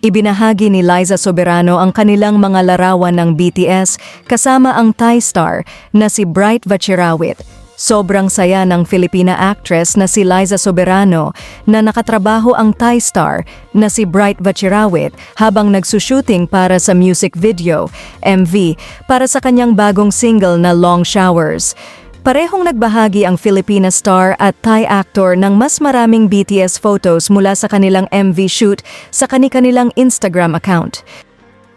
Ibinahagi ni Liza Soberano ang kanilang mga larawan ng BTS kasama ang Thai star na si Bright Vachirawit. Sobrang saya ng Filipina actress na si Liza Soberano na nakatrabaho ang Thai star na si Bright Vachirawit habang nagsushooting para sa music video, MV, para sa kanyang bagong single na Long Showers. Parehong nagbahagi ang Filipina star at Thai actor ng mas maraming BTS photos mula sa kanilang MV shoot sa kani-kanilang Instagram account.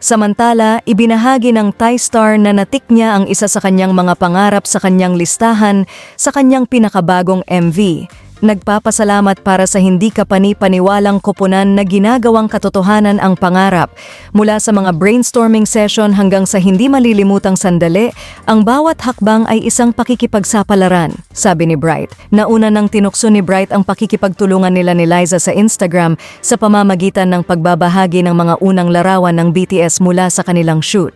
Samantala, ibinahagi ng Thai star na natik niya ang isa sa kanyang mga pangarap sa kanyang listahan sa kanyang pinakabagong MV. Nagpapasalamat para sa hindi kapani-paniwalang koponan na ginagawang katotohanan ang pangarap. Mula sa mga brainstorming session hanggang sa hindi malilimutang sandali, ang bawat hakbang ay isang pakikipagsapalaran, sabi ni Bright. Nauna nang tinukso ni Bright ang pakikipagtulungan nila ni Liza sa Instagram sa pamamagitan ng pagbabahagi ng mga unang larawan ng BTS mula sa kanilang shoot.